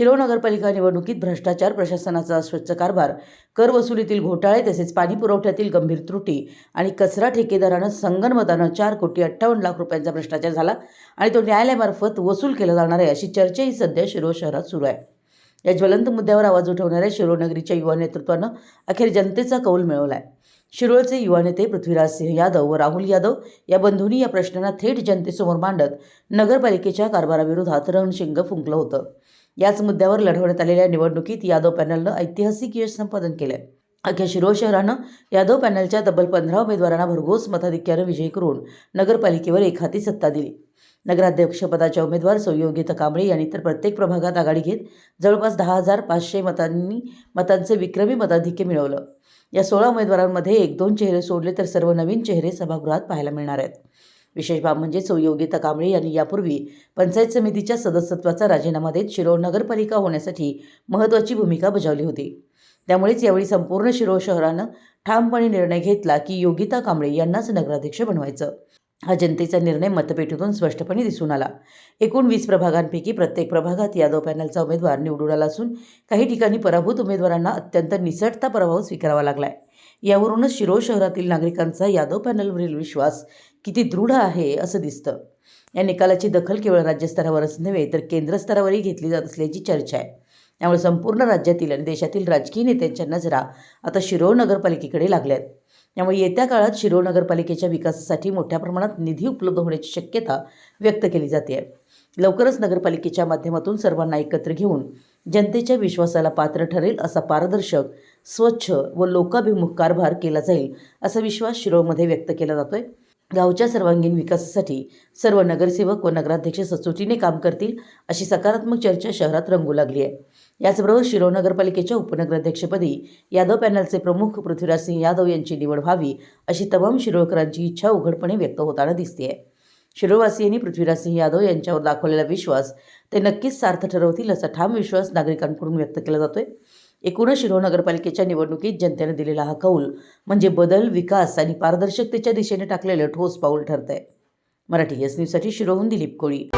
शिलो नगरपालिका निवडणुकीत भ्रष्टाचार प्रशासनाचा अस्वच्छ कारभार कर वसुलीतील घोटाळे तसेच पाणी पुरवठ्यातील गंभीर त्रुटी आणि कचरा ठेकेदारानं संगनमतानं चार कोटी अठ्ठावन्न लाख रुपयांचा भ्रष्टाचार झाला आणि तो न्यायालयामार्फत वसूल केला जाणार आहे अशी चर्चाही सध्या शिरो शहरात सुरू आहे. या ज्वलंत मुद्द्यावर आवाज उठवणाऱ्या शिरोनगरीच्या युवा नेतृत्वानं अखेर जनतेचा कौल मिळवला आहे शिरोळचे युवा नेते पृथ्वीराज सिंह यादव व राहुल यादव या बंधूंनी या प्रश्नांना थेट जनतेसमोर मांडत नगरपालिकेच्या कारभाराविरोधात रणशिंग फुंकलं होतं. याच मुद्द्यावर लढवण्यात आलेल्या निवडणुकीत यादव पॅनलनं ऐतिहासिक यश संपादन केलं अख्ख्या शिरोळ शहरानं यादव पॅनलच्या तब्बल पंधरा उमेदवारांना भरघोस मताधिक्यानं विजयी करून नगरपालिकेवर एकहाती सत्ता दिली. नगराध्यक्षपदाच्या उमेदवार सौयोगिता कांबळे यांनी तर प्रत्येक प्रभागात आघाडी घेत जवळपास दहा हजार पाचशे मतांनी मतांचे विक्रमी मताधिक्य मिळवलं. या सोळा उमेदवारांमध्ये एक दोन चेहरे सोडले तर सर्व नवीन चेहरे सभागृहात पाहायला मिळणार आहेत. विशेष बाब म्हणजे सौयोगिता कांबळे यांनी यापूर्वी पंचायत समितीच्या सदस्यत्वाचा राजीनामा देत शिरोळ नगरपालिका होण्यासाठी महत्त्वाची भूमिका बजावली होती. त्यामुळेच यावेळी संपूर्ण शिरोळ शहरानं ठामपणे निर्णय घेतला की योगिता कांबळे यांनाच नगराध्यक्ष बनवायचं. हा जनतेचा निर्णय मतपेटीतून स्पष्टपणे दिसून आला. एकूण वीस प्रभागांपैकी प्रत्येक प्रभागात यादव पॅनलचा उमेदवार निवडून आला असून काही ठिकाणी पराभूत उमेदवारांना अत्यंत निसटता पराभव स्वीकारावा लागलाय. यावरूनच शिरोळ शहरातील नागरिकांचा यादव पॅनलवरील विश्वास किती दृढ आहे असं दिसतं. या निकालाची दखल केवळ राज्यस्तरावरच नव्हे तर केंद्र स्तरावरही घेतली जात असल्याची चर्चा आहे. त्यामुळे संपूर्ण राज्यातील आणि देशातील राजकीय नेत्यांच्या नजरा आता शिरोळ नगरपालिकेकडे लागल्या आहेत त्यामुळे येत्या काळात शिरोळ नगरपालिकेच्या विकासासाठी मोठ्या प्रमाणात निधी उपलब्ध होण्याची शक्यता व्यक्त केली जाते. आहे लवकरच नगरपालिकेच्या माध्यमातून सर्वांना एकत्र घेऊन जनतेच्या विश्वासाला पात्र ठरेल असा पारदर्शक स्वच्छ व लोकाभिमुख कारभार केला जाईल असा विश्वास शिरोळमध्ये व्यक्त केला जातोय. गावच्या सर्वांगीण विकासासाठी सर्व नगरसेवक व नगराध्यक्ष सचोटीने काम करतील अशी सकारात्मक चर्चा शहरात रंगू लागली आहे. याचबरोबर शिरो नगरपालिकेच्या उपनगराध्यक्षपदी यादव पॅनलचे प्रमुख पृथ्वीराज सिंह यादव यांची निवड व्हावी अशी तमाम शिरोळकरांची इच्छा उघडपणे व्यक्त होताना दिसते आहे. शिरोळवासियांनी पृथ्वीराज सिंह यादव यांच्यावर दाखवलेला विश्वास ते नक्कीच सार्थ ठरवतील असा ठाम विश्वास नागरिकांकडून व्यक्त केला जातोय. एकूणच शिरोळ नगरपालिकेच्या निवडणुकीत जनतेने दिलेला हा कौल म्हणजे बदल विकास आणि पारदर्शकतेच्या दिशेने टाकलेलं ठोस पाऊल ठरत आहे मराठी एस न्यूजसाठी शिरोहून दिलीप कोळी.